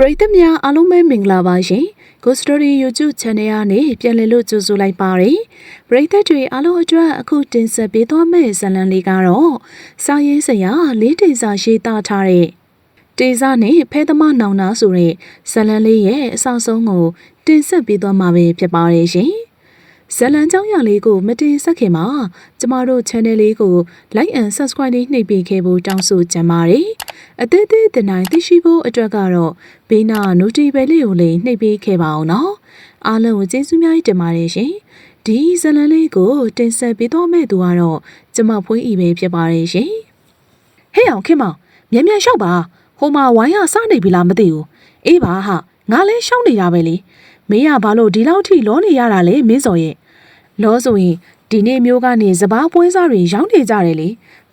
ပရိသတ်များအားလုံးပဲမင်္ဂလာပါရှင် Ghost Story YouTube Channel ကနေပြန်လည်လို့ကြိုဆိုလိုက်ပါရယ်ပရိသတ်တွေအားလုံးအတွက်အခုတင်ဆက်ပေးသွားမယ့်ဇာတ်လမ်းလေးကတော့စာရေးဆရာလေးတေစာရေးသားထားတဲ့တေစာနဲ့ဖဲသမားနောင်နာဆိုတဲ့ဇာတ်လမ်းလေးရဲ့အဆောက်ဆုံးကိုတင်ဆက်ပေးသွားမှာပဲဖြစ်ပါရဲ့ရှင် ဇလံကြောင်းရလေးကိုမတင်ဆက်ခင်မှာကျမတို့ channel လေးကို like and subscribe လေးနှိပ်ပေးခဲ့ဖို့တောင်းဆိုချင်ပါတယ်။အသေးသေးတင်တိုင်းသိရှိဖို့အတွက်ကတော့ဘေးနာ notification လေးကိုလည်းနှိပ်ပေးခဲ့ပါအောင်နော်။အားလုံးကိုကျေးဇူးများတင်ပါတယ်ရှင်။ဒီဇလံလေးကိုတင်ဆက်ပေးသွားမယ့်သူကတော့ကျမဖွေးဤပဲဖြစ်ပါတယ်ရှင်။ဟဲ့အောင်ခင်မောင်မြန်မြန်လျှောက်ပါဟိုမှာဝိုင်းရစနေပြီလားမသိဘူး။အေးပါဟာငါလည်းရှောင်းနေတာပဲလေ။ မင်းကဘာလို့ဒီလောက်ထိလောနေရတာလဲမင်းစော်ရဲ့လောဆိုရင်ဒီနေ့မျိုးကနေစပားပွဲစားတွေရောင်းနေကြတယ်လေ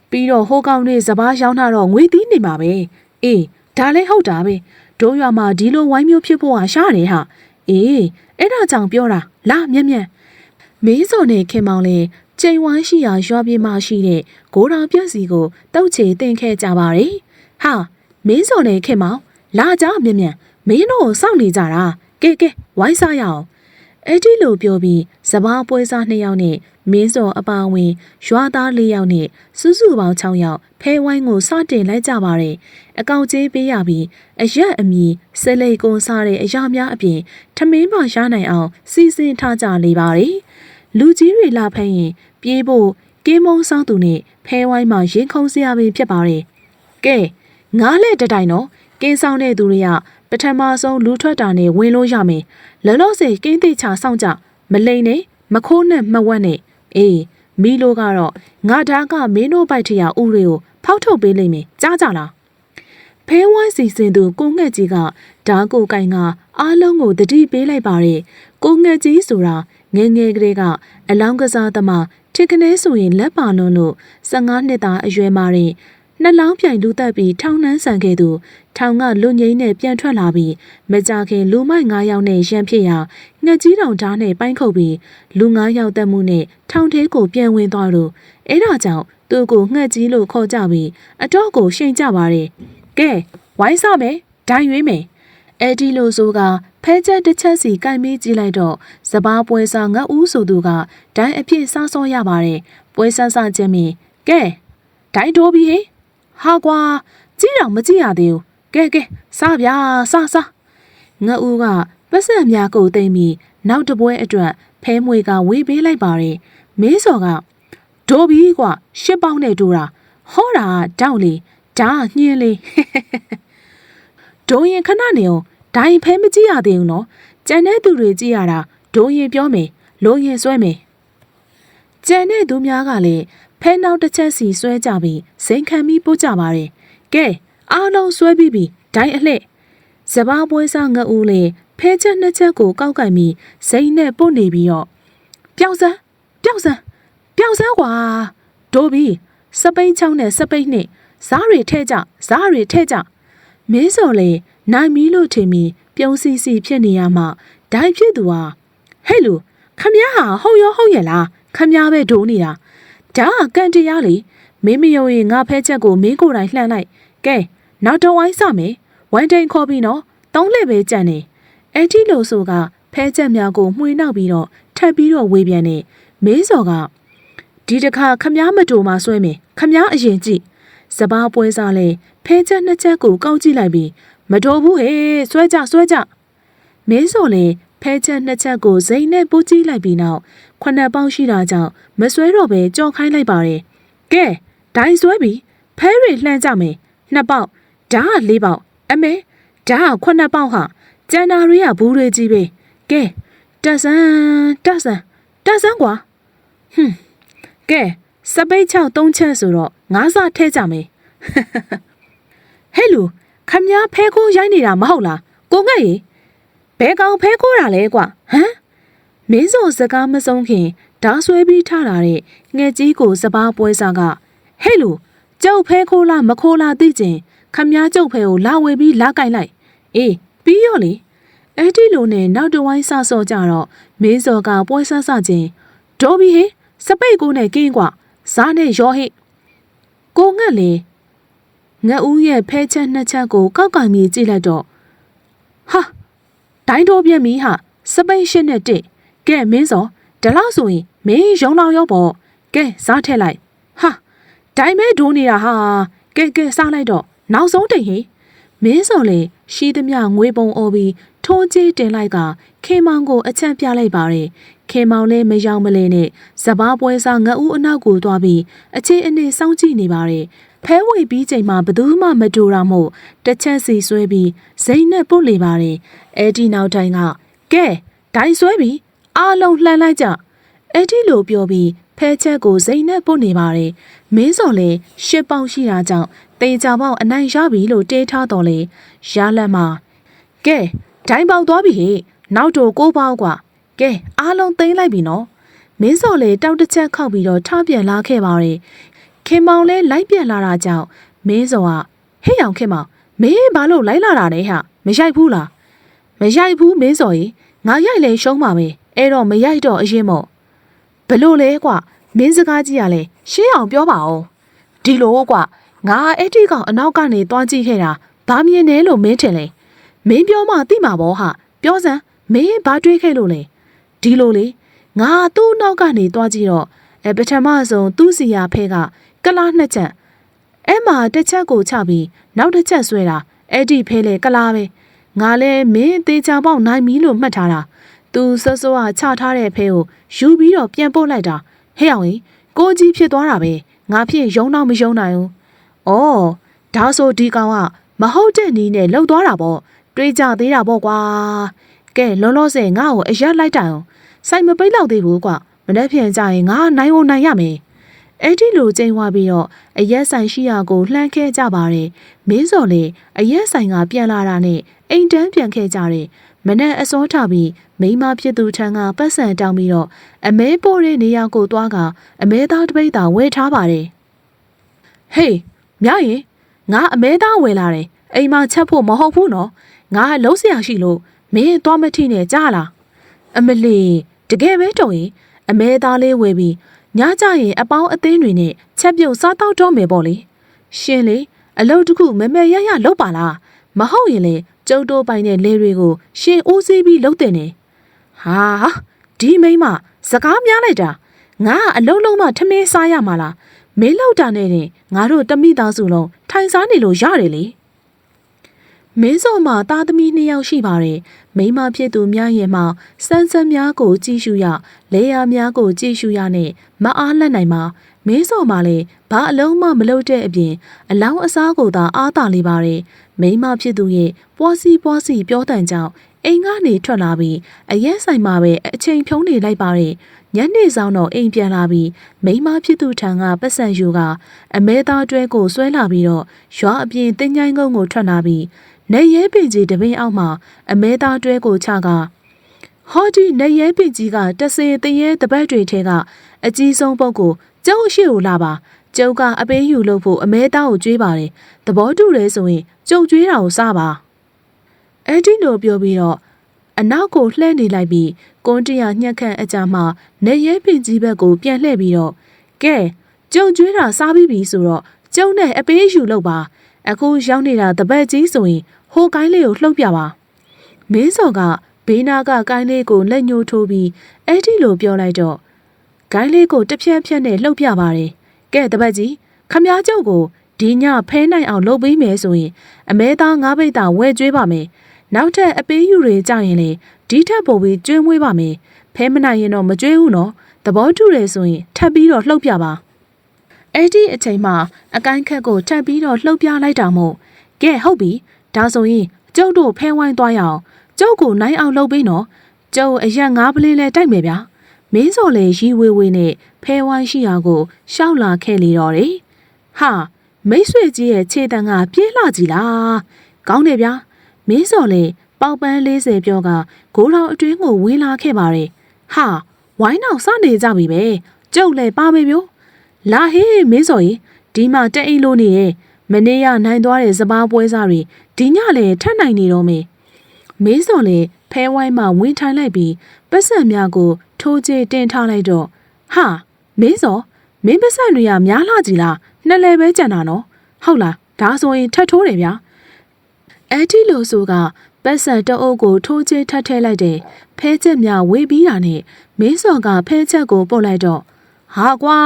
ပြီးတော့ဟိုကောင်တွေစပားရောင်းတာတော့ငွေသီးနေမှာပဲအေးဒါလည်းဟုတ်တာပဲဒိုးရွာမှာဒီလိုဝိုင်းမျိုးဖြစ်ဖို့ဟာရှားတယ်ဟာအေးအဲ့ဒါကြောင့်ပြောတာလာမြက်မြက်မင်းစော်နဲ့ခင်မောင်လေးချိန်ဝိုင်းရှိရာရွာပြေးမှရှိတဲ့ဂိုးတော်ပြက်စီကိုတောက်ချေတင်ခဲ့ကြပါလေဟာမင်းစော်နဲ့ခင်မောင်လာကြမြက်မြက်မင်းတို့စောင့်နေကြတာ ကဲကဲဝိုင်းစားရအောင်အဲ့ဒီလိုပြောပြီးစပားပွဲစား2ယောက်နဲ့မင်းစော်အပါဝင်ရွာသား4ယောက်နဲ့စုစုပေါင်း6ယောက်ဖဲဝိုင်းကိုစတင်လိုက်ကြပါတယ်အကောင့်ကျေးပေးရပြီးအရက်အမီဆဲလိတ်ကုန်းစားတဲ့အရာများအပြင်ထမင်းမရနိုင်အောင်စီစဉ်ထားကြလေပါတယ်လူကြီးတွေလာဖမ်းရင်ပြေးဖို့ကင်းမုံဆောင်သူနဲ့ဖဲဝိုင်းမှာရင်ခုန်စရာပင်ဖြစ်ပါတယ်ကဲငားလက်တတိုင်တော့ကင်းဆောင်တဲ့သူတွေက ပထမဆုံးလူထွက်တာနဲ့ဝင်လို့ရမယ်လောလောဆယ်ကင်းသိချာစောင့်ကြမလိန်နဲ့မခိုးနဲ့မဝက်နဲ့အေးမီလိုကတော့ငါဓာကမင်းတို့ပိုက်ထရဥတွေကိုဖောက်ထုတ်ပေးလိမ့်မယ်ကြားကြလားဖဲဝိုင်းစီစဉ်သူကိုငှက်ကြီးကဓာကိုကိုင်ကအားလုံးကိုတတိပေးလိုက်ပါတယ်ကိုငှက်ကြီးဆိုတာငယ်ငယ်ကလေးကအလောင်းကစားသမားထစ်ကနေဆိုရင်လက်ပါလုံးလို့15နှစ်သားအရွယ်မှာရင် နှလောင်းပြိုင်လူသက်ပြီးထောင်နှန်းဆန်ခဲ့သူထောင်ကလူငိမ့်နဲ့ပြန်ထွက်လာပြီးမကြခင်လူမိုက်9ယောက်နဲ့ရန်ဖြစ်ရာငှက်ကြီးတောင်ဓာတ်နဲ့ပိုင်းခုတ်ပြီးလူ9ယောက်တက်မှုနဲ့ထောင်ထဲကိုပြန်ဝင်သွားလို့အဲဒါကြောင့်သူ့ကိုငှက်ကြီးလို့ခေါ်ကြပြီးအတော့ကိုရှိန်ကြပါတယ်ကဲဝိုင်းစားမယ်ဒိုင်ရွေးမယ်အဲ့ဒီလိုဆိုကဖဲချက်တစ်ချက်စီကင်မေးကြည့်လိုက်တော့စပားပွဲစားငတ်ဦးဆိုသူကဒိုင်အဖြစ်စားစောရပါတယ်ပွဲဆန်းဆန်းချင်းမီကဲဒိုင်တိုးပြီဟေး ဟာကွာကြည့်တော့မကြည့်ရသေးဘူးကဲကဲစားဗျာစားစားငါဦးကပတ်စံများကိုသိမ့်ပြီးနောက်တပွဲအတွက်ဖဲမွေကဝေးပေးလိုက်ပါတယ်မင်းစော်ကဒိုးပြီကွာရှစ်ပေါင်းနဲ့ဒိုးတာဟောတာတောက်လေဒါညင်းလေဒိုးရင်ခဏနေအောင်ဒိုင်ဖဲမကြည့်ရသေးဘူးနော်ကြံတဲ့သူတွေကြည့်ရတာဒိုးရင်ပြောမယ်လိုရင်ဆွဲမယ်ကြံတဲ့သူများကလည်း ဖဲနောက်တစ်ချက်စီဆွဲကြပြီးစိန်ခံပြီးပို့ကြပါတယ်ကဲအားလုံးဆွဲပြီးပြီဒိုင်းအလှဲ့စပားပွဲစားငအူးလေဖဲချက်နှစ်ချက်ကိုကောက်ကင်ပြီးစိန်နဲ့ပုတ်နေပြီးတော့ပျောက်စမ်းပျောက်စမ်းပျောက်စမ်းကွာဒိုးပြီးစပိန်ချောင်းနဲ့စပိန်နဲ့ဇားတွေထဲကြဇားတွေထဲကြမင်းစော်လေနိုင်မီလို့ထင်ပြီးပြုံးစီစီဖြစ်နေရမှဒိုင်ဖြစ်သူဟာဟဲ့လူခမည်းဟာဟုတ်ရောဟုတ်ရဲ့လားခမည်းပဲဒိုးနေတာ ဒါကကန်တရားလေမင်းမယုံရင်ငါဖဲချက်ကိုမင်းကိုယ်တိုင်လှမ်းလိုက်ကဲနောက်တော့ဝိုင်းစမယ်ဝိုင်းတိန်ခေါ်ပြီးတော့သုံးလက်ပဲကြံနေအဲ့ဒီလိုဆိုကဖဲချက်များကိုမှွေနောက်ပြီးတော့ထပ်ပြီးတော့ဝေးပြန်နေမင်းစော်ကဒီတခါခမားမတူမှဆွဲမယ်ခမားအရင်ကြည့်စပားပွဲစားလဲဖဲချက်နှစ်ချက်ကိုကောက်ကြည့်လိုက်ပြီးမတော်ဘူးဟေးဆွဲကြဆွဲကြမင်းစော်လဲ ဖဲချက်နှစ်ချက်ကိုဇိမ်နဲ့ပိုးကြည့်လိုက်ပြီးနောက်ခုနှစ်ပေါက်ရှိတာကြောင့်မဆွဲတော့ပဲကြော်ခိုင်းလိုက်ပါတယ်ကဲဒိုင်းဆွဲပြီးဖဲတွေလှမ်းကြမယ်နှစ်ပေါက်ဓာတ်၄ပေါက်အမေဓာတ်ခုနှစ်ပေါက်ဟာကျန်တာတွေကဘူးတွေကြီးပဲကဲတက်ဆန်းတက်ဆန်းတက်ဆန်းကွာဟွန်းကဲစပိတ်6 3ချက်ဆိုတော့ငါးစားထဲကြမယ်ဟဲ့လူခမည်းဖဲခိုးရိုင်းနေတာမဟုတ်လားကိုငှက်ရေ ဘဲကောင်ဖဲခိုးတာလဲကွာဟမ်မင်းစောစကားမဆုံးခင်ဓာဆွဲပြီးထလာတဲ့ငှက်ကြီးကိုစပားပွဲစားကဟဲ့လူကျုပ်ဖဲခိုးလားမခိုးလားသိကျင်ခမည်းကျုပ်ဖဲကိုလာဝေပြီးလာကင်လိုက်အေးပြီးရောလေအဲ့ဒီလိုနဲ့နောက်တဝိုင်းဆဆော့ကြတော့မင်းစော်ကပွဲဆဆချင်းဒေါ်ဘီဟေစပိတ်ကိုနဲ့ကင်းကွာဇားနဲ့ရောဟိကိုငှက်လေငှက်ဦးရဲ့ဖဲချက်နှစ်ချက်ကိုကောက်ကင်မြေကြည့်လိုက်တော့ဟာ ဒိုင်းတော်ပြန်ပြီဟာစပိန်ရှစ်နဲ့တစ်ကဲမင်းစောဒီလောက်ဆိုရင်မင်းရုံလောက်ရောပေါ့ကဲစားထက်လိုက်ဟာဒိုင်းမဲဒိုးနေတာဟာကဲကဲစားလိုက်တော့နောက်ဆုံးတိတ်ဟင်မင်းစောလေရှိသမျှငွေပုံအော်ပြီးထိုးကြီးတင်လိုက်ကခေမောင်ကိုအချက်ပြလိုက်ပါတယ်ခေမောင်လည်းမယောင်မလဲနဲ့စပားပွဲစားငအူးအနောက်ကိုသွားပြီးအခြေအနေစောင့်ကြည့်နေပါတယ် ဖဲဝေပြီးချိန်မှာဘသူမှမတူတာမို့တစ်ချက်စီဆွဲပြီးဇိမ့်နဲ့ပုတ်လေပါတယ်အဲ့ဒီနောက်တိုင်းကကဲဒိုင်းဆွဲပြီးအားလုံးလှမ်းလိုက်ကြအဲ့ဒီလိုပြောပြီးဖဲချက်ကိုဇိမ့်နဲ့ပုတ်နေပါတယ်မင်းစော်လည်းရှစ်ပေါက်ရှိတာကြောင့်တေချာပေါက်အနိုင်ရပြီလို့တေးထားတော်လေရလက်မှာကဲဒိုင်းပေါက်သွားပြီဟေ့နောက်တော့ကိုးပေါက်ကကဲအားလုံးသိမ်းလိုက်ပြီနော်မင်းစော်လေတောက်တစ်ချက်ခောက်ပြီးတော့ထပြန်လာခဲ့ပါတယ် ခင်မောင်လဲလိုက်ပြန်လာတာကြောင့်မင်းစော်ကဟဲ့အောင်ခင်မောင်မင်းဘာလို့လိုက်လာတာလဲဟာမရိုက်ဘူးလားမရိုက်ဘူးမင်းစော်ကြီးငါရိုက်လဲရှုံးပါပဲအဲ့တော့မရိုက်တော့အရင်မို့ဘလို့လဲကွမင်းစကားကြီးကလည်းရှင်းအောင်ပြောပါဦးဒီလိုကွငါအဲ့ဒီကောင်အနောက်ကနေတွားကြည့်ခဲ့တာဘာမြင်လဲလို့မင်းထင်လဲမင်းပြောမှသိမှာပေါ့ဟာပြောစမ်းမင်းဘာတွေးခဲ့လို့လဲဒီလိုလေငါသူ့နောက်ကနေတွားကြည့်တော့အဲပထမဆုံးသူ့စီယာဖဲက ကလားနှစ်ချက်အဲ့မှာတစ်ချက်ကိုချပြီးနောက်တစ်ချက်ဆွဲတာအဲ့ဒီဖဲလေကလားပဲငါလဲမင်းသေးချာပေါက်နိုင်ပြီလို့မှတ်ထားတာသူစောစောကချထားတဲ့ဖဲကိုယူပြီးတော့ပြန်ပို့လိုက်တာဟဲ့အောင်ကြီးကိုကြီးဖြစ်သွားတာပဲငါဖြစ်ယုံတော့မယုံနိုင်ဘူး။အော်ဒါဆိုဒီကောင်ကမဟုတ်တဲ့နီးနဲ့လှုပ်သွားတာပေါ့တွေးကြသေးတာပေါ့ကွာ။ကဲလောလောဆယ်ငါ့ကိုအရက်လိုက်တိုင်အောင်စိုက်မပိတ်တော့သေးဘူးကွာမနေ့ပြန်ကြရင်ငါနိုင်ဝနိုင်ရမယ်။ အဲ့ဒီလိုကျိန်ဝပြီးတော့အရက်ဆိုင်ရှိရာကိုလှမ်းခဲကြပါတယ်မင်းစော်လေအရက်ဆိုင်ကပြန်လာတာနဲ့အိမ်တန်းပြန်ခဲ့ကြတယ်မနဲ့အစောထပြီးမိမဖြစ်သူထံကပတ်စံတောင်းပြီးတော့အမဲပို့တဲ့နေရာကိုသွားကအမဲသားတပိတ်တာဝယ်ထားပါတယ်ဟေးမြရင်ငါအမဲသားဝယ်လာတယ်အိမ်မှာချက်ဖို့မဟုတ်ဘူးနော်ငါလုံးစရာရှိလို့မင်းသွားမထိနဲ့ကြားလားအမလီတကယ်ပဲတုံရင်အမဲသားလေးဝယ်ပြီး ညကြရင်အပေါင်းအသင်းတွေနဲ့ချက်ပြုတ်စားတော့တော့မယ်ပေါ့လေရှင်လေအလုပ်တစ်ခုမမဲရရလုပ်ပါလားမဟုတ်ရင်လေကျုပ်တို့ပိုင်တဲ့လေတွေကိုရှင်ဦးစီးပြီးလုပ်တဲ့နေဟာဒီမိမစကားများလိုက်တာငါကအလုံးလုံးမှထမင်းစားရမှာလားမင်းလောက်တာနဲ့တင်ငါတို့တမိသားစုလုံးထိုင်စားနေလို့ရတယ်လေ မင်းစောမှာသားသမီးနှစ်ယောက်ရှိပါတယ်မိန်းမဖြစ်သူများရဲ့မှာစမ်းစမ်းများကိုကြည့်ရှုရလေယာများကိုကြည့်ရှုရနဲ့မအားလက်နိုင်မှာမင်းစောမှာလည်းဘာအလုံးမှမလုပ်တဲ့အပြင်အလောင်းအစားကိုသာအားတာလေးပါတယ်မိန်းမဖြစ်သူရဲ့ပွားစီပွားစီပြောတန်ကြောင့်အိမ်ကနေထွက်လာပြီးအရက်ဆိုင်မှာပဲအချိန်ဖြုံးနေလိုက်ပါတယ်ညနေဆောင်တော့အိမ်ပြန်လာပြီးမိန်းမဖြစ်သူထံကပတ်စံယူကအမဲသားတွဲကိုဆွဲလာပြီးတော့ရွာအပြင်တင်းញိုင်းကုန်းကိုထွက်လာပြီး နေရဲပင်ကြီးတပင်းအောက်မှာအမဲသားတွဲကိုချကဟောဒီနေရဲပင်ကြီးကတဆေတရဲတပတ်တွေထဲကအကြီးဆုံးပုဂ္ဂိုလ်ကျုပ်ရှိကိုလာပါကျုပ်ကအပေးယူလို့ဖို့အမဲသားကိုကြွေးပါတယ်သဘောတူတယ်ဆိုရင်ကျုပ်ကြွေးတာကိုစပါအဲ့ဒီလိုပြောပြီးတော့အနောက်ကိုလှည့်နေလိုက်ပြီးကွန်းတရညှက်ခန့်အကြမှာနေရဲပင်ကြီးဘက်ကိုပြန်လှည့်ပြီးတော့ကဲကျုံကျွေးတာစားပြီးပြီဆိုတော့ကျုံနဲ့အပေးယူလို့ပါအခုရောက်နေတာတပတ်ကြီးဆိုရင် ဟိုကိုင်းလေးကိုလှုပ်ပြပါမင်းစော်ကဘေးနာကကိုင်းလေးကိုလက်ညှိုးထိုးပြီးအဲ့ဒီလိုပြောလိုက်တော့ကိုင်းလေးကိုတစ်ဖြက်ဖြက်နဲ့လှုပ်ပြပါတယ်ကဲတပတ်ကြီးခမားကျုပ်ကိုဒီညဖဲနိုင်အောင်လုပ်ပေးမယ်ဆိုရင် အမဲသားငါးပိတ်တာဝဲကျွေးပါမယ်နောက်ထပ်အပေးယူတွေကြရင်လေဒီထက်ပိုပြီးကျွေးမွေးပါမယ်ဖဲမနိုင်ရင်တော့မကျွေးဘူးနော်သဘောတူတယ်ဆိုရင်ထပ်ပြီးတော့လှုပ်ပြပါအဲ့ဒီအချိန်မှာအကိုင်းခက်ကိုထပ်ပြီးတော့လှုပ်ပြလိုက်တာမို့ကဲဟုတ်ပြီ ဒါဆိုရင်ကျုပ်တို့ဖဲဝိုင်းသွားရအောင်ကျုပ်ကိုနိုင်အောင်လှုပ်ပေးနော်ကျုပ်အရက်ငါးပလင်းလဲတိုက်မယ်ဗျာမင်းစော်လေရီဝေဝေနဲ့ဖဲဝိုင်းရှိရာကိုရှောက်လာခဲ့လေတော့တယ်ဟာမိတ်ဆွေကြီးရဲ့ခြေတံကပြေးလာကြည်လားကောင်းတယ်ဗျာမင်းစော်လေပေါက်ပန်း40ပြောကဂိုးတော်အတွင်းကိုဝင်လာခဲ့ပါတယ်ဟာဝိုင်းအောင်စနေကြပြီပဲကျုပ်လည်းပါမယ်မျိုးလာဟေးမင်းစော်ကြီးဒီမှာတက်အိလို့နေရဲ့မနေ့ကနိုင်သွားတဲ့စပားပွဲစားတွေ ဒီညလည်းထပ်နိုင်နေတော့မေမင်းစော်လည်းဖဲဝိုင်းမှာဝင်ထိုင်လိုက်ပြီးပတ်စံများကို ထိုးကျတင်ထားလိုက်တော့ဟာမင်းစော်မင်းပတ်စံတွေကများလာကြည်လားနှစ်လဲပဲကြံတာနော်ဟုတ်လားဒါဆိုရင်ထပ်ထိုးတယ်ဗျာအဲ့ဒီလိုဆိုကပတ်စံတအုပ်ကိုထိုးချထပ်ထဲလိုက်တယ်ဖဲချက်များဝေးပြီးတာနဲ့မင်းစော်ကဖဲချက်ကိုပုတ်လိုက်တော့ဟာကွာ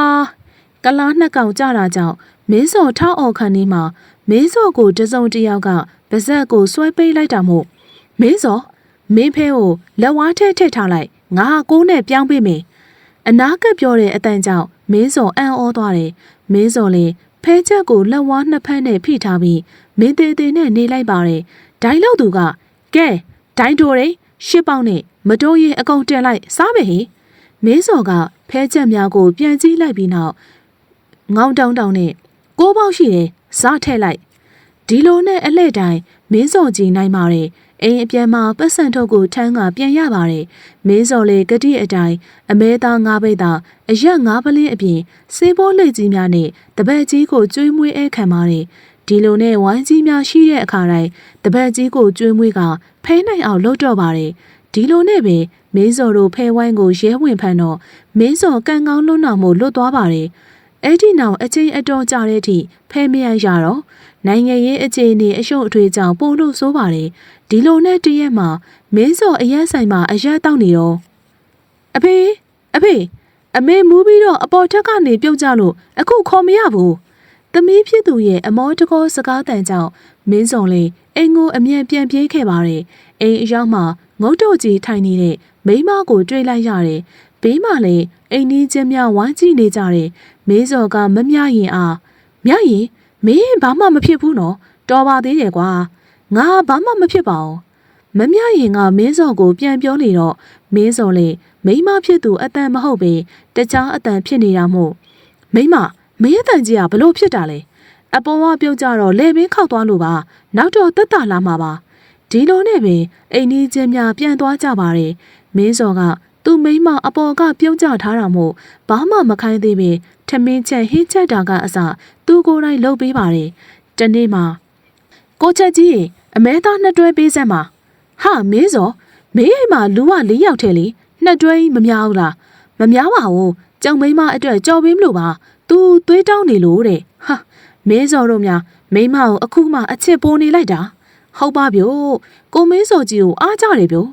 ကလားနှစ်ကောင်ကြတာကြောင့်မင်းစော်ထောက်အော်ခန်းဒီမှာမင်းစော်ကိုတစုံတစ်ယောက်က ပါဇက်ကိုဆွဲပေးလိုက်တာမို့မင်းစော်မင်းဖဲကိုလက်ဝါးထဲထည့်ထားလိုက်ငါဟာကိုးနဲ့ပြောင်းပေးမယ်အနာကပြောတဲ့အတန်ကြောင့်မင်းစော်အံ့ဩသွားတယ်မင်းစော်လေဖဲချက်ကိုလက်ဝါးနှစ်ဖက်နဲ့ဖိထားပြီးမင်းသေးသေးနဲ့နေလိုက်ပါတယ်ဒိုင်လောက်သူကကဲဒိုင်တိုရင်ရှစ်ပေါက်နဲ့မတိုးရင်အကုန်တင်လိုက်စားမယ်ဟိမင်းစော်ကဖဲချက်များကိုပြန်ကြည့်လိုက်ပြီးနောက်ငေါင်းတောင်းတောင်းနဲ့ကိုးပေါက်ရှိတယ်စားထည့်လိုက် ဒီလိုနဲ့အလှည့်တိုင်းမင်းစော်ကြီးနိုင်ပါတယ်အိမ်အပြန်မှာပတ်စံထုတ်ကိုထမ်းကပြန်ရပါတယ်မင်းစော်လေဂတိအတိုင်းအမဲသားငါးပိတ်သာအရက်ငါးပလင်းအပြင်စေးဘောလိတ်ကြီးများနဲ့တပည့်ကြီးကိုကျွေးမွေးအဲခံပါတယ်ဒီလိုနဲ့ဝိုင်းကြီးများရှိတဲ့အခါတိုင်းတပည့်ကြီးကိုကျွေးမွေးကဖဲနိုင်အောင်လုပ်တော့ပါတယ်ဒီလိုနဲ့ပဲမင်းစော်တို့ဖဲဝိုင်းကိုရဲဝင်ဖန်တော့မင်းစော်ကန်ကောင်းလွတ်တော်မှုလွတ်သွားပါတယ် အဲ့ဒီနောက်အချင်းအတော်ကြတဲ့အထိဖဲမရရတော့နိုင်ငံရေးအခြေအနေအရှုပ်အထွေးကြောင့်ပို့လို့ဆိုပါတယ်ဒီလိုနဲ့တရက်မှာမင်းစော်အရက်ဆိုင်မှာအရက်တောက်နေတော့အဖေအဖေအမေမူးပြီးတော့အပေါ်ထက်ကနေပြုတ်ကြလို့အခုခေါ်မရဘူးသမီးဖြစ်သူရဲ့အမောတကောစကားတန်ကြောင့်မင်းစော်လေးအိမ်ကိုအမြန်ပြန်ပြေးခဲ့ပါတယ်အိမ်အရောက်မှာငုတ်တော့ကြီးထိုင်နေတဲ့မိန်းမကိုတွေ့လိုက်ရတယ် ဘေးမှာလည်းအိမ်နီးချင်းများဝိုင်းကြည့်နေကြတယ်မင်းစော်ကမမြရင်အားမြရင်မင်းဘာမှမဖြစ်ဘူးနော်တော်ပါသေးတယ်ကွာငါဘာမှမဖြစ်ပါဘူးမမြရင်ကမင်းစော်ကိုပြန်ပြောနေတော့မင်းစော်လေမိမဖြစ်သူအတန်မဟုတ်ပေတခြားအတန်ဖြစ်နေတာမို့မိမမင်းအတန်ကြီးကဘလို့ဖြစ်တာလဲအပေါ်ကပြုတ်ကြတော့လေဘင်းခောက်သွားလို့ပါနောက်တော့တက်တာလာမှာပါဒီလိုနဲ့ပင်အိမ်ကြီးချင်းများပြန်သွားကြပါတယ်မင်းစော်က သူ့မိမအပေါ်ကပြုတ်ကြထားတာမို့ဘာမှမခိုင်းသေးပင်ထမင်းချက်ဟင်းချက်တာကအစသူကိုယ်တိုင်လှုပ်ပေးပါတယ်တနေ့မှာကိုချက်ကြီးအမဲသားနှစ်တွဲပေးစမ်းပါဟာမင်းစော်မင်းအိမ်မှာလူက၄ယောက်ထဲလေနှစ်တွဲကြီးမများဘူးလားမများပါဘူးကြောင်မိမအတွက်ကြော်ပေးမလို့ပါသူသွေးတောင်းနေလို့တဲ့ဟာမင်းစော်တို့များမိမကိုအခုမှအချစ်ပိုးနေလိုက်တာဟုတ်ပါဗျို့ကိုမင်းစော်ကြီးကိုအားကြတယ်ဗျို့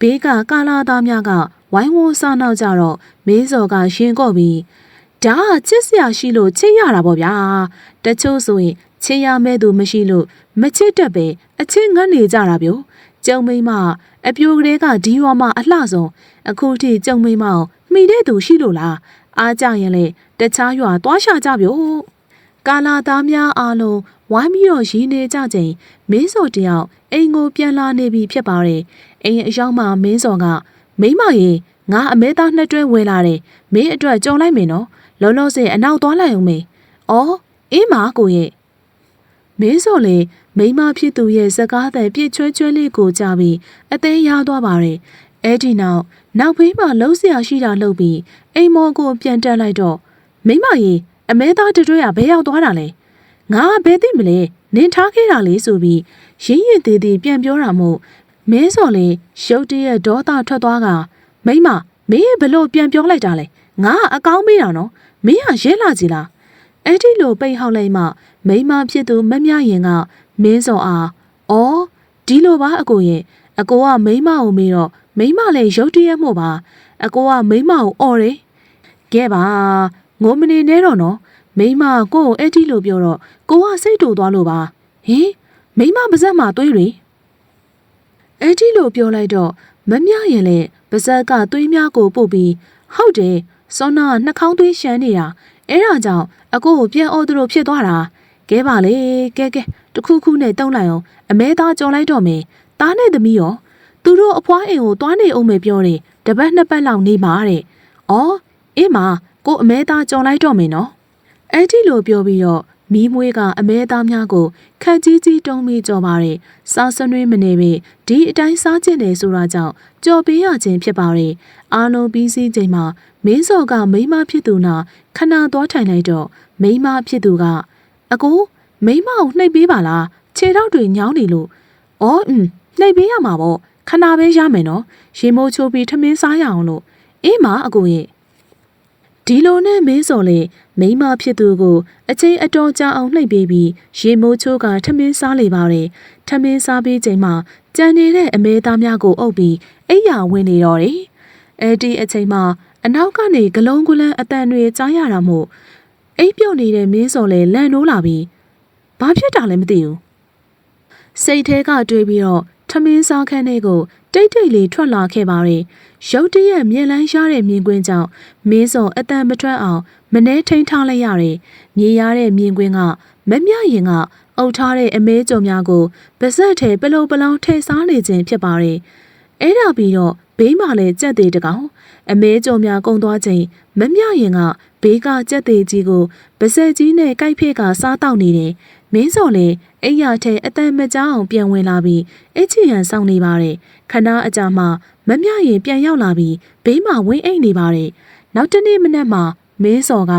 ဘေးကကာလာသားများက ဝိုင်းဝန်းစားနောက်ကြတော့မင်းစော်ကရှင်ကော့ပြီးဒါကချစ်စရာရှိလို့ချစ်ရတာပေါ့ဗျာတချို့ဆိုရင်ချစ်ရမဲ့သူမရှိလို့မချစ်တတ်ပဲအချစ်ငတ်နေကြတာဗျို့ကျုံမိမအပြိုကလေးကဒီရွာမှာအလှဆုံးအခုထိကျုံမိမအောင်မိတဲ့သူရှိလို့လားအားကြရင်လေတခြားရွာသွားရှာကြဗျို့ကာလာသားများအားလုံးဝိုင်းပြီးတော့ရင်းနေကြချိန်မင်းစော်တယောက်အိမ်ကိုပြန်လာနေပြီဖြစ်ပါတယ်အိမ်အရောက်မှာမင်းစော်က မိမရေငါအမဲသားနှစ်တွဲဝင်လာတယ်မင်းအတွက်ကြုံလိုက်မယ်နော်လောလောဆယ်အနောက်သွားလိုက်အောင်မေအော်အေးမာကိုရဲ့မင်းဆိုလေမိမဖြစ်သူရဲ့စကားသံပြည့်ချွဲချွဲလေးကိုကြားပြီးအသေးရသွားပါတယ်အဲ့ဒီနောက်နောက်ဖေးမှလှုပ်ဆရာရှိတာလှုပ်ပြီးအိမ်မော်ကိုပြန်တက်လိုက်တော့မိမရေအမဲသားတတွဲကဘယ်ရောက်သွားတာလဲငါဘယ်သိမလဲနင်ထားခဲ့တာလေဆိုပြီးရင်းရင်သေးသေးပြန်ပြောတာမို့ မင်းစော်လေရုတ်တရက်ဒေါသထွက်သွားကမိမမင်းဘလို့ပြန်ပြောလိုက်တာလဲငါအကောင်းမေးတာနော်မင်းဟာရဲလာကြည်လားအဲ့ဒီလိုပိတ်ဟောက်လိုက်မှမိမဖြစ်သူမမြရင်ကမင်းစော်အားအော်ဒီလိုပါအကိုရဲ့အကိုကမိမကိုမေးတော့မိမလည်းရုတ်တရက်မို့ပါအကိုကမိမကိုអော်တယ်ကဲပါငိုမနေနဲ့တော့နော်မိမကိုကိုအဲ့ဒီလိုပြောတော့ကိုကစိတ်တူသွားလို့ပါဟင်မိမပါဇက်မှာတွေးတွေ အဲ့ဒီလိုပြောလိုက်တော့မမြရင်လည်းပါဇက်ကတွေးများကိုပုတ်ပြီးဟုတ်တယ်စောနာကနှာခေါင်းသွေးရှမ်းနေတာအဲ့ဒါကြောင့်အကိုကိုပြန်အော်သူတို့ဖြစ်သွားတာကဲပါလေကဲကဲတခုခုနဲ့တုံးလိုက်အောင်အမဲသားကြော်လိုက်တော့မယ်သားနဲ့သမီးရောသူတို့အဖွားအိမ်ကိုသွားနေအောင်မယ်ပြောတယ်တပတ်နှစ်ပတ်လောက်နေမှာတဲ့အော်အေးမကိုအမဲသားကြော်လိုက်တော့မယ်နော်အဲ့ဒီလိုပြောပြီးတော့ မီးမွေးကအမဲသားများကိုခက်ကြီးကြီးတုံးပြီးကြော်ပါတယ်စားစနွေးမနေပေဒီအတိုင်းစားကျင်တယ်ဆိုတာကြောင့်ကြော်ပေးရခြင်းဖြစ်ပါတယ်အားလုံးပြီးစီးချိန်မှာမင်းစော်ကမိန်းမဖြစ်သူနာခဏသွားထိုင်လိုက်တော့မိန်းမဖြစ်သူကအကိုမိန်းမကိုနှိပ်ပေးပါလားခြေထောက်တွေညောင်းနေလို့အော်อืมနှိပ်ပေးရမှာပေါ့ခဏပဲရမယ်နော်ရေမိုးချိုးပြီးထမင်းစားရအောင်လို့အေးမအကိုရဲ့ ဒဒီလိုနဲ့မင်းစော်လေမိန်းမဖြစ်သူကိုအချိန်အတော်ကြာအောင်နှိပ်ပေးပြီးရေမိုးချိုးကထမင်းစားလေပါတယ်ထမင်းစားပြီးချိန်မှာကြံနေတဲ့အမဲသားများကိုအုပ်ပြီးအိယာဝင်နေတော့တယ်အဲ့ဒီအချိန်မှာအနောက်ကနေဂလုံးဂလန်းအတန်တွေကြားရတာမို့အိပ်ပြုတ်နေတဲ့မင်းစော်လေလန့်နိုးလာပြီးဘာဖြစ်တာလဲမသိဘူးစိတ်ထဲကတွေးပြီးတော့ထမင်းစားခန်းထဲကို တိတ်တိတ်လေးထွက်လာခဲ့ပါတယ်ရုတ်တရက်မြင်လန်းရတဲ့မြင်ကွင်းကြောင့်မင်းစော်အတန်မထွက်အောင်မနှဲထိန်ထားလိုက်ရတယ်မြင်ရတဲ့မြင်ကွင်းကမမြရင်ကအုပ်ထားတဲ့အမဲကြုံများကိုပါဇက်ထဲပလုံပလောင်ထဲစားနေခြင်းဖြစ်ပါတယ်အဲ့ဒါပြီးတော့ဘေးမှာလည်းကြက်သေးတကောင်အမဲကြုံများကုံသွားချိန်မမြရင်ကဘေးကကြက်သေးကြီးကိုပါဇက်ကြီးနဲ့ကြိုက်ဖေးကစားတောက်နေတယ်မင်းစော်လည်းအိယာထဲအတန်မကြောင်ပြန်ဝင်လာပြီးအချီရန်စောင့်နေပါတယ် ခဏအကြာမှမမြရင်ပြန်ရောက်လာပြီးဘေးမှာဝင်းအိတ်နေပါတယ်နောက်တနေ့မနက်မှာမင်းစော်က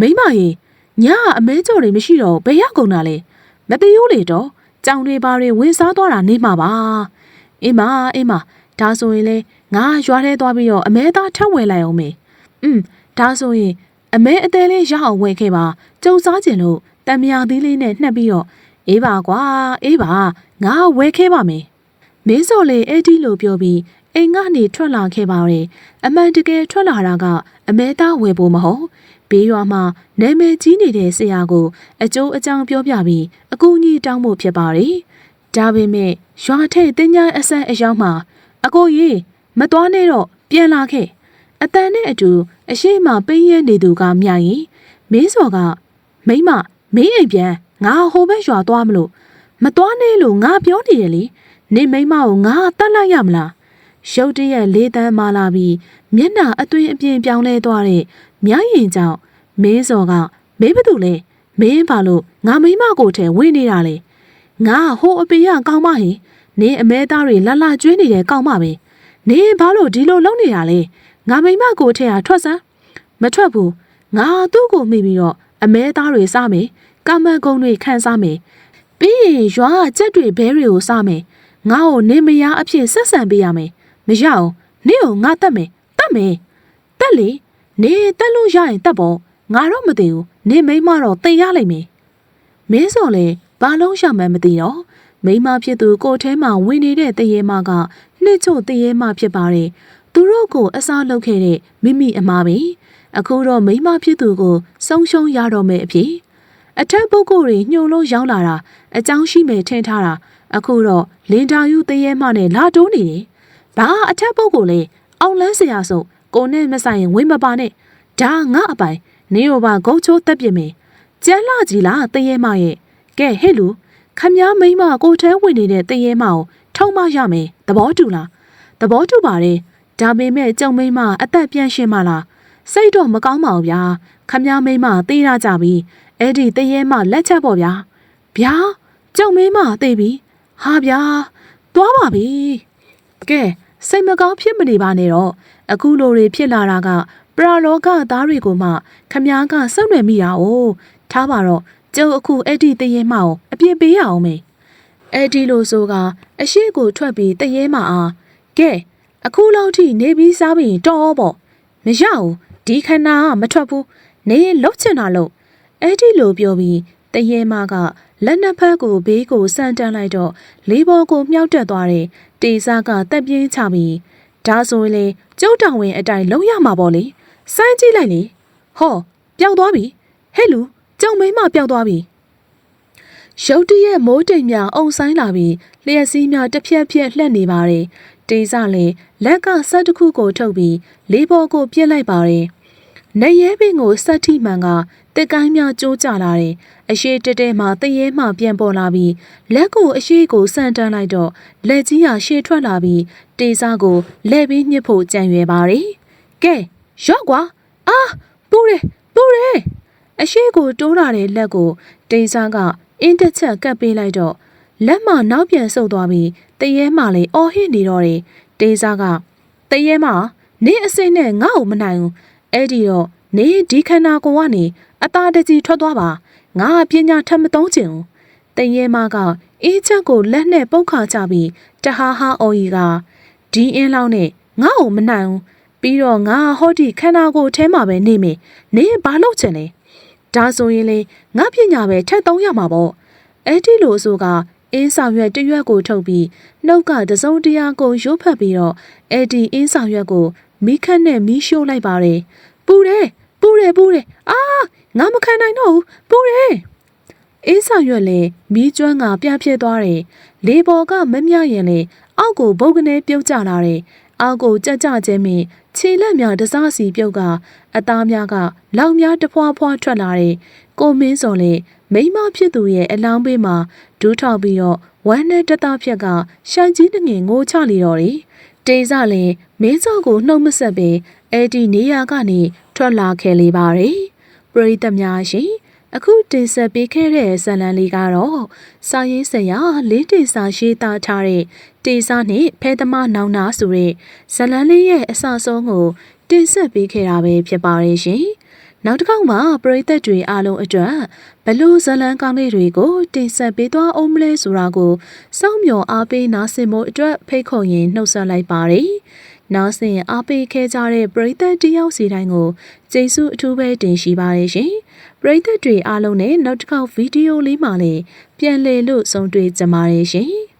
မိမရင်ညကအမဲကြော်တွေမရှိတော့ဘယ်ရောက်ကုန်တာလဲမသိဘူးလေတော့ကြောင်တွေပါတွေဝင်စားသွားတာနေမှာပါအင်းမအင်းမဒါဆိုရင်လေငါရွာထဲသွားပြီးတော့အမဲသားထပ်ဝယ်လိုက်အောင်မေอืมဒါဆိုရင်အမဲအသေးလေးရအောင်ဝယ်ခဲ့ပါကြုံစားကျင်လို့တံမြာသီးလေးနဲ့နှက်ပြီးတော့အေးပါကွာအေးပါငါဝယ်ခဲ့ပါမယ် မင်းစော်လေအဲ့ဒီလိုပြောပြီးအိမ်ကနေထွက်လာခဲ့ပါတယ်အမှန်တကယ်ထွက်လာတာကအမဲသားဝယ်ဖို့မဟုတ်ဘေးရွာမှာနာမည်ကြီးနေတဲ့ဆရာကို အကျိုးအကြောင်းပြောပြပြီးအကူအညီတောင်းဖို့ဖြစ်ပါတယ်ဒါပေမဲ့ရွာထိပ်တင်းညာအဆက်အရောက်မှာအကိုကြီးမသွားနဲ့တော့ပြန်လာခဲ့အတန်နဲ့အတူအရှိမပိန်းရဲနေသူကမြရင်မင်းစော်ကမိမမင်းအိမ်ပြန်ငါဟိုဘက်ရွာသွားမလို့မသွားနဲ့လို့ငါပြောနေတယ်လေ နေမိမကိုငါတတ်လိုက်ရမလားရုတ်တရက်လေးတန်းမာလာပြီးမျက်နှာအသွင်အပြင်ပြောင်းလဲသွားတဲ့မြရင်ကြောင့်မင်းစော်ကမင်းဘာတူလဲမင်းဘာလို့ငါမိမကိုထဲဝင်နေတာလဲငါဟိုအပေရကောင်းမဟင်နေအမဲသားတွေလှလှကျွေးနေတဲ့ကောင်းမပဲနေဘာလို့ဒီလိုလုပ်နေတာလဲငါမိမကိုထဲဟာထွက်စမ်းမထွက်ဘူးငါသူ့ကိုမိပြီးတော့အမဲသားတွေစားမယ်ကာမဂုံတွေခန်းစားမယ်ပြီးရင်ရွာကကြက်တွေဘဲတွေကိုစားမယ် ငါ့ကိုနေမယားအဖြစ်ဆက်ဆံပေးရမယ်မရအောင်နေကိုငါတတ်မယ်တတ်မယ်တက်လေနေတက်လို့ရရင်တက်ပေါ့ငါတော့မသိဘူးနေမိမတော့သိရလိမ့်မယ်မင်းစော်လေဘာလုံးရှာမှန်းမသိတော့မိမဖြစ်သူကိုထဲမှာဝင်နေတဲ့တရေမကနှစ်ချို့တရေမဖြစ်ပါတယ်သူတို့ကိုအစားလုပ်ခဲ့တဲ့မိမိအမားပဲအခုတော့မိမဖြစ်သူကိုဆုံးရှုံးရတော့မယ်အဖြစ်အထက်ပုဂ္ဂိုလ်တွေညှို့လို့ရောက်လာတာအကြောင်းရှိမယ်ထင်ထားတာ အခုတော့လင်တာယူတရေမနဲ့လာတိုးနေတယ်။ဘာအထက်ပုတ်ကိုလဲအောင်လန်းစရာဆိုကိုနဲ့မဆိုင်ရင်ဝင်းမပါနဲ့။ဒါငါအပိုင်နေရောပါဂုတ်ချိုးတက်ပြမယ်။ကျန်းလာကြီးလားတရေမရဲ့။ကဲဟဲ့လူခမည်းမိမကိုထဲဝင်နေတဲ့တရေမကိုထုံမရမယ်။သဘောတူလား။သဘောတူပါတယ်။ဒါပေမဲ့ကြုံမိမအသက်ပြန်ရှင်မလား။စိတ်တော့မကောင်းပါဘူးဗျာ။ခမည်းမိမတေးရကြပြီ။အဲ့ဒီတရေမလက်ချက်ပေါ့ဗျာ။ဗျာကြုံမိမတေးပြီ။ ဟာဗျာသွားပါပြီကဲစိတ်မကောင်းဖြစ်မနေပါနဲ့တော့အခုလိုတွေဖြစ်လာတာကပရာလောကသားတွေကိုမှခမားကစောင့်နေမိတာ哦ထားပါတော့ကျုပ်အခုအဲ့ဒီတရေမအောင်အပြစ်ပေးရအောင်မေအဲ့ဒီလိုဆိုကအရှိကိုထွက်ပြီးတရေမအားကဲအခုလောက်ထိနေပြီးစားပြီးတော်ပေါ့မရဘူးဒီခဏကမထွက်ဘူးနေလှုပ်ချင်တာလို့အဲ့ဒီလိုပြောပြီး တရေမကလက်နှစ်ဖက်ကိုဘေးကိုဆန့်တန်းလိုက်တော့လေးဘောကိုမြှောက်တက်သွားတဲ့တေစာကတက်ပြင်းချပြီးဒါဆိုရင်လေကျုပ်တောင်ဝင်အတိုင်းလုံးရမှာပေါ့လေစမ်းကြည့်လိုက်လေဟောပျောက်သွားပြီဟဲ့လူကြောင်မိမပျောက်သွားပြီရုတ်တရက်မိုးတိမ်များအုံဆိုင်လာပြီးလျှက်စီးများတစ်ဖြက်ဖြက်လှက်နေပါတယ်တေးစလည်းလက်ကဆက်တစ်ခုကိုထုတ်ပြီးလေးဘောကိုပြစ်လိုက်ပါတယ်နေရဲပင်ကိုဆက်ထိမှန်က တက်ကိုင်းများကျိုးကျလာတယ်အရှိတဲတဲမှတရဲမှပြန်ပေါ်လာပြီးလက်ကိုအရှိကိုဆန်တန်းလိုက်တော့လက်ကြီးဟာရှေ့ထွက်လာပြီးတေးစားကိုလဲပြီးညှစ်ဖို့ကြံရွယ်ပါတယ်ကဲရော့ကွာအာပူတယ်ပူတယ်အရှိကိုတိုးလာတဲ့လက်ကိုတေးစားကအင်းတစ်ချက်ကပ်ပေးလိုက်တော့လက်မနောက်ပြန်ဆုပ်သွားပြီးတရဲမှလည်းအော်ဟစ်နေတော့တယ်တေးစားကတရဲမှနင်းအစိမ့်နဲ့ငါ့ကိုမနိုင်ဘူးအဲ့ဒီတော့နေဒီခန္ဓာကိုယ်ကနေ အသားတကြီးထွက်သွားပါငါပညာထပ်မသုံးချင်ဘူးတရဲမကအေးချက်ကိုလက်နဲ့ပုတ်ခါချပြီးတဟားဟာအော်ကြီးကဒီအင်းလောက်နဲ့ငါ့ကိုမနိုင်ဘူးဘပြီးတော့ငါဟောဒီခန္ဓာကိုယ်အဲမှာပဲနေမယ်နင်ဘာလုပ်ချင်လဲဒါဆိုရင်လေငါပညာပဲထက်သုံးရမှာပေါ့အဲ့ဒီလိုဆိုကအင်းဆောင်ရွက်တစ်ရွက်ကိုထုတ်ပြီးနှုတ်ကတစုံတရာကိုရုပ်ဖက်ပြီးတော့အဲ့ဒီအင်းဆောင်ရွက်ကိုမိခက်နဲ့မီးရှို့လိုက်ပါတယ်ပူတယ်ပူတယ်ပူတယ်အာ ငါမခံနိုင်တော့ဘူးပူတယ်အေးဆောင်ရွက်လေမီးကျွမ်းကပြဖြစ်သွားတယ်။လေပေါ်ကမမြရင်လေအောက်ကိုဘုတ်ကနေပြုတ်ကျလာတယ်။အောက်ကိုကြက်ကြခြင်းမင်းခြေလက်များတစားစီပြုတ်ကအသားများကလောက်များတဖွာဖွာထွက်လာတယ်။ကိုမင်းစော်လေမိန်းမဖြစ်သူရဲ့အလောင်းပေးမှာဒူးထောက်ပြီးတော့ဝမ်းနဲ့တသားဖြက်ကရှန်ကြီးတငင်ငိုချလီတော့တယ်။တေးစလည်းမင်းစော်ကိုနှုတ်မဆက်ပင်အဲ့ဒီနေရာကနေထွက်လာခဲ့လေပါတယ်။ ပရိသတ်များရှင်အခုတင်ဆက်ပေးခဲ့တဲ့ဇာတ်လမ်းလေးကတော့စာရေးဆရာလေးတင်စာရေးသားထားတဲ့တေစာနဲ့ဖဲသမားနောင်နာဆိုတဲ့ဇာတ်လမ်းလေးရဲ့အစဆုံးကိုတင်ဆက်ပေးခဲ့တာပဲဖြစ်ပါတယ်ရှင်။နောက်တစ်ခေါက်မှာပရိသတ်တွေအားလုံးအတွက်ဘလို့ဇာတ်လမ်းကောင်းလေးတွေကိုတင်ဆက်ပေးသွားအောင်မလဲဆိုတာကိုစောင့်မျှော်အားပေးနားဆင်ဖို့အတွက်ဖိတ်ခေါ်ရင်နှုတ်ဆက်လိုက်ပါတယ်။ နားဆင်အားပေးခဲ့ကြတဲ့ပရိသတ်တယောက်စီတိုင်းကိုကျေးဇူးအထူးပဲတင်ရှိပါတယ်ရှင်။ပရိသတ်တွေအားလုံးနဲ့နောက်တစ်ခေါက်ဗီဒီယိုလေးမှာလည်းပြန်လည်လို့ဆုံတွေ့ကြပါရရှင်။